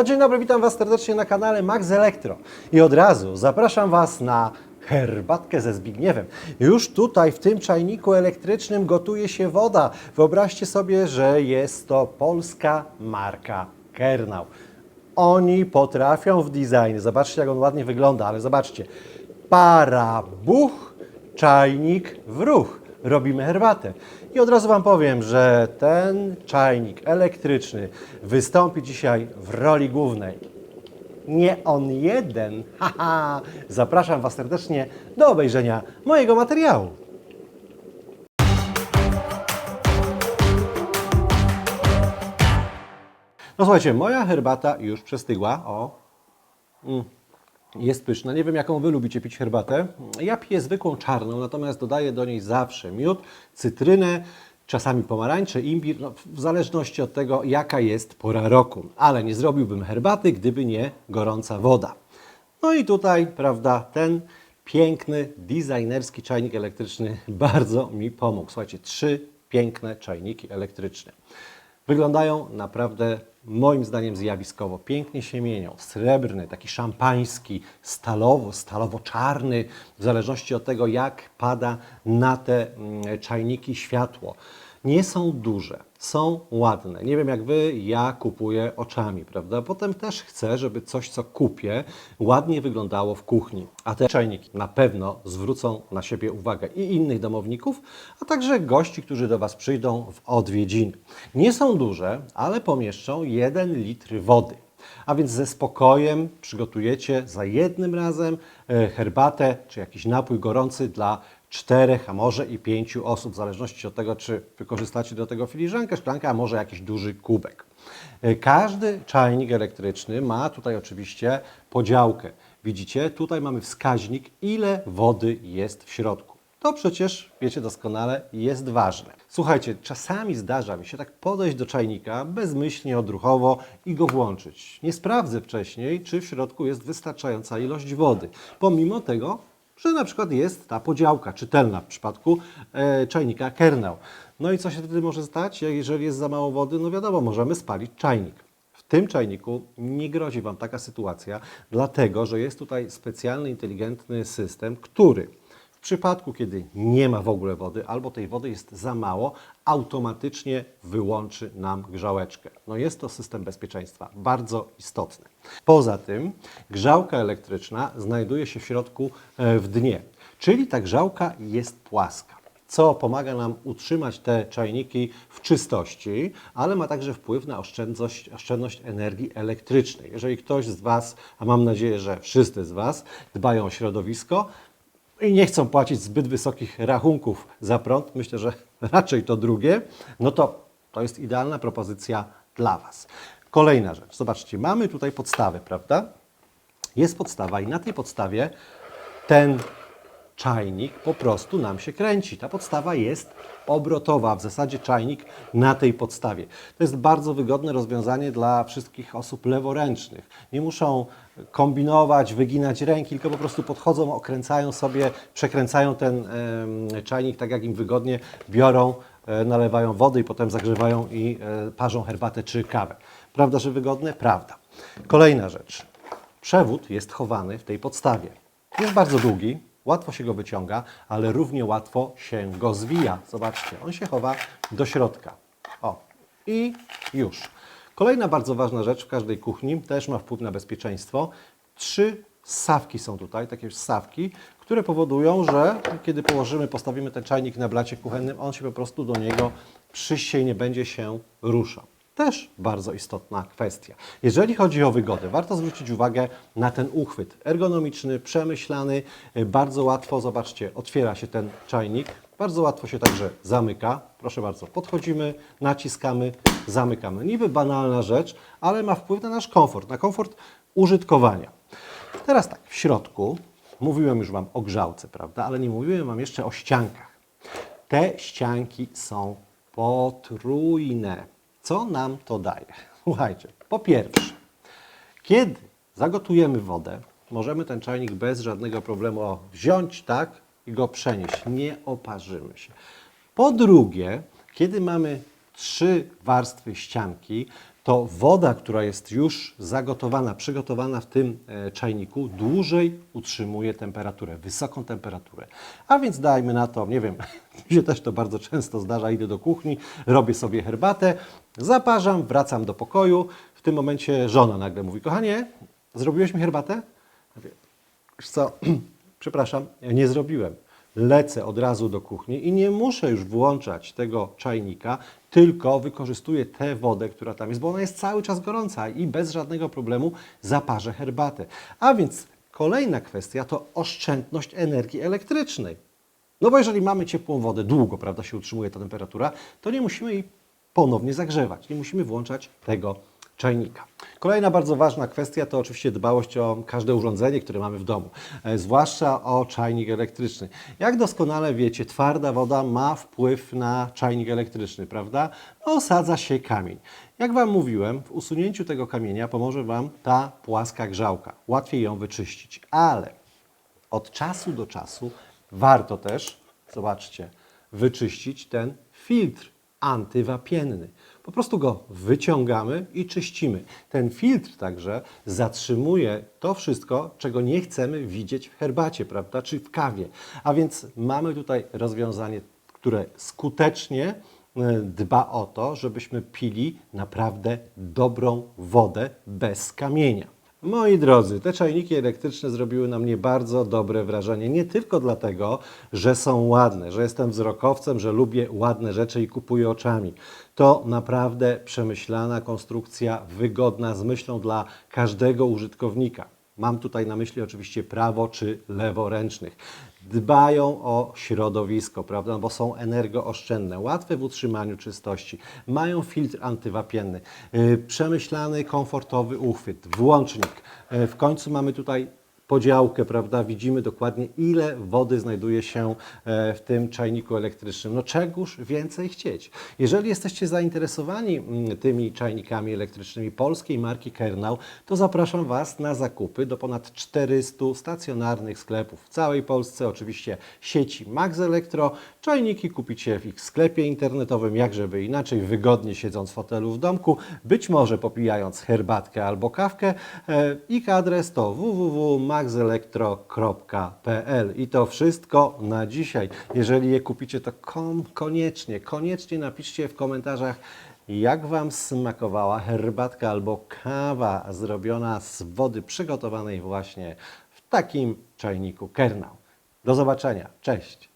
No dzień dobry, witam Was serdecznie na kanale Max Elektro. I od razu zapraszam Was na herbatkę ze Zbigniewem. Już tutaj w tym czajniku elektrycznym gotuje się woda. Wyobraźcie sobie, że jest to polska marka Kernał. Oni potrafią w designie. Zobaczcie, jak on ładnie wygląda, ale zobaczcie. Para buch, czajnik w ruch. Robimy herbatę. I od razu Wam powiem, że ten czajnik elektryczny wystąpi dzisiaj w roli głównej. Nie on jeden. Haha. Zapraszam Was serdecznie do obejrzenia mojego materiału. No słuchajcie, moja herbata już przestygła. O, Mm. Jest pyszna. Nie wiem, jaką Wy lubicie pić herbatę. Ja piję zwykłą czarną, natomiast dodaję do niej zawsze miód, cytrynę, czasami pomarańcze, imbir, no, w zależności od tego, jaka jest pora roku. Ale nie zrobiłbym herbaty, gdyby nie gorąca woda. No i tutaj, prawda, ten piękny, designerski czajnik elektryczny bardzo mi pomógł. Słuchajcie, trzy piękne czajniki elektryczne. Wyglądają naprawdę, moim zdaniem, zjawiskowo. Pięknie się mienią. Srebrny, taki szampański, stalowo, stalowo-czarny, w zależności od tego, jak pada na te mm, czajniki światło. Nie są duże, są ładne. Nie wiem jak wy, ja kupuję oczami, prawda? Potem też chcę, żeby coś, co kupię, ładnie wyglądało w kuchni. A te czajniki na pewno zwrócą na siebie uwagę i innych domowników, a także gości, którzy do Was przyjdą w odwiedziny. Nie są duże, ale pomieszczą 1 litr wody. A więc ze spokojem przygotujecie za jednym razem e, herbatę czy jakiś napój gorący dla czterech, a może i pięciu osób, w zależności od tego, czy wykorzystacie do tego filiżankę, szklankę, a może jakiś duży kubek. E, Każdy czajnik elektryczny ma tutaj oczywiście podziałkę. Widzicie, tutaj mamy wskaźnik, ile wody jest w środku. To przecież, wiecie doskonale, jest ważne. Słuchajcie, czasami zdarza mi się tak podejść do czajnika bezmyślnie, odruchowo i go włączyć. Nie sprawdzę wcześniej, czy w środku jest wystarczająca ilość wody. Pomimo tego, że na przykład jest ta podziałka czytelna w przypadku e, czajnika kernel. No i co się wtedy może stać? Jeżeli jest za mało wody, no wiadomo, możemy spalić czajnik. W tym czajniku nie grozi Wam taka sytuacja, dlatego że jest tutaj specjalny, inteligentny system, który w przypadku, kiedy nie ma w ogóle wody albo tej wody jest za mało, automatycznie wyłączy nam grzałeczkę. No jest to system bezpieczeństwa, bardzo istotny. Poza tym grzałka elektryczna znajduje się w środku e, w dnie, czyli ta grzałka jest płaska co pomaga nam utrzymać te czajniki w czystości, ale ma także wpływ na oszczędność, oszczędność energii elektrycznej. Jeżeli ktoś z Was, a mam nadzieję, że wszyscy z Was dbają o środowisko i nie chcą płacić zbyt wysokich rachunków za prąd, myślę, że raczej to drugie, no to to jest idealna propozycja dla Was. Kolejna rzecz, zobaczcie, mamy tutaj podstawę, prawda? Jest podstawa i na tej podstawie ten czajnik po prostu nam się kręci. Ta podstawa jest obrotowa, w zasadzie czajnik na tej podstawie. To jest bardzo wygodne rozwiązanie dla wszystkich osób leworęcznych. Nie muszą kombinować, wyginać ręki, tylko po prostu podchodzą, okręcają sobie, przekręcają ten em, czajnik tak jak im wygodnie, biorą, e, nalewają wody i potem zagrzewają i e, parzą herbatę czy kawę. Prawda, że wygodne? Prawda. Kolejna rzecz. Przewód jest chowany w tej podstawie. Jest bardzo długi, łatwo się go wyciąga, ale równie łatwo się go zwija. Zobaczcie, on się chowa do środka. O, i już. Kolejna bardzo ważna rzecz w każdej kuchni, też ma wpływ na bezpieczeństwo. Trzy ssawki są tutaj, takie ssawki, które powodują, że kiedy położymy, postawimy ten czajnik na blacie kuchennym, on się po prostu do niego przyście i nie będzie się ruszał. Też bardzo istotna kwestia. Jeżeli chodzi o wygodę, warto zwrócić uwagę na ten uchwyt ergonomiczny, przemyślany, y, bardzo łatwo, zobaczcie, otwiera się ten czajnik, bardzo łatwo się także zamyka. Proszę bardzo, podchodzimy, naciskamy, zamykamy. Niby banalna rzecz, ale ma wpływ na nasz komfort, na komfort użytkowania. Teraz tak, w środku, mówiłem już Wam o grzałce, prawda, ale nie mówiłem Wam jeszcze o ściankach. Te ścianki są potrójne. Co nam to daje? Słuchajcie, po pierwsze, kiedy zagotujemy wodę, możemy ten czajnik bez żadnego problemu wziąć tak i go przenieść. Nie oparzymy się. Po drugie, kiedy mamy trzy warstwy ścianki, to woda, która jest już zagotowana, przygotowana w tym e, czajniku, dłużej utrzymuje temperaturę, wysoką temperaturę. A więc dajmy na to, nie wiem, mi się też to bardzo często zdarza, idę do kuchni, robię sobie herbatę, zaparzam, wracam do pokoju. W tym momencie żona nagle mówi, kochanie, zrobiłeś mi herbatę? Mówię, co, przepraszam, nie zrobiłem. Lecę od razu do kuchni i nie muszę już włączać tego czajnika, tylko wykorzystuję tę wodę, która tam jest, bo ona jest cały czas gorąca i bez żadnego problemu zaparzę herbatę. A więc kolejna kwestia to oszczędność energii elektrycznej. No bo jeżeli mamy ciepłą wodę, długo prawda, się utrzymuje ta temperatura, to nie musimy jej ponownie zagrzewać, nie musimy włączać tego czajnika. Kolejna bardzo ważna kwestia to oczywiście dbałość o każde urządzenie, które mamy w domu, e, zwłaszcza o czajnik elektryczny. Jak doskonale wiecie, twarda woda ma wpływ na czajnik elektryczny, prawda? No, osadza się kamień. Jak Wam mówiłem, w usunięciu tego kamienia pomoże Wam ta płaska grzałka. Łatwiej ją wyczyścić, ale od czasu do czasu warto też, zobaczcie, wyczyścić ten filtr antywapienny. Po prostu go wyciągamy i czyścimy. Ten filtr także zatrzymuje to wszystko, czego nie chcemy widzieć w herbacie, prawda, czy w kawie. A więc mamy tutaj rozwiązanie, które skutecznie e, dba o to, żebyśmy pili naprawdę dobrą wodę bez kamienia. Moi drodzy, te czajniki elektryczne zrobiły na mnie bardzo dobre wrażenie. Nie tylko dlatego, że są ładne, że jestem wzrokowcem, że lubię ładne rzeczy i kupuję oczami. To naprawdę przemyślana konstrukcja, wygodna, z myślą dla każdego użytkownika. Mam tutaj na myśli oczywiście prawo czy leworęcznych. Dbają o środowisko, prawda? Bo są energooszczędne, łatwe w utrzymaniu czystości, mają filtr antywapienny, yy, przemyślany, komfortowy uchwyt, włącznik. Yy, w końcu mamy tutaj podziałkę, prawda? Widzimy dokładnie, ile wody znajduje się e, w tym czajniku elektrycznym. No czegoż więcej chcieć. Jeżeli jesteście zainteresowani mm, tymi czajnikami elektrycznymi polskiej marki Kernał, to zapraszam Was na zakupy do ponad 400 stacjonarnych sklepów w całej Polsce. Oczywiście sieci Max Elektro. Czajniki kupicie w ich sklepie internetowym, jak żeby inaczej, wygodnie siedząc w fotelu w domku, być może popijając herbatkę albo kawkę. E, Ich adres to www.maxelektro.pl i to wszystko na dzisiaj. Jeżeli je kupicie, to koniecznie, koniecznie napiszcie w komentarzach, jak Wam smakowała herbatka albo kawa zrobiona z wody przygotowanej właśnie w takim czajniku Kernał. Do zobaczenia. Cześć!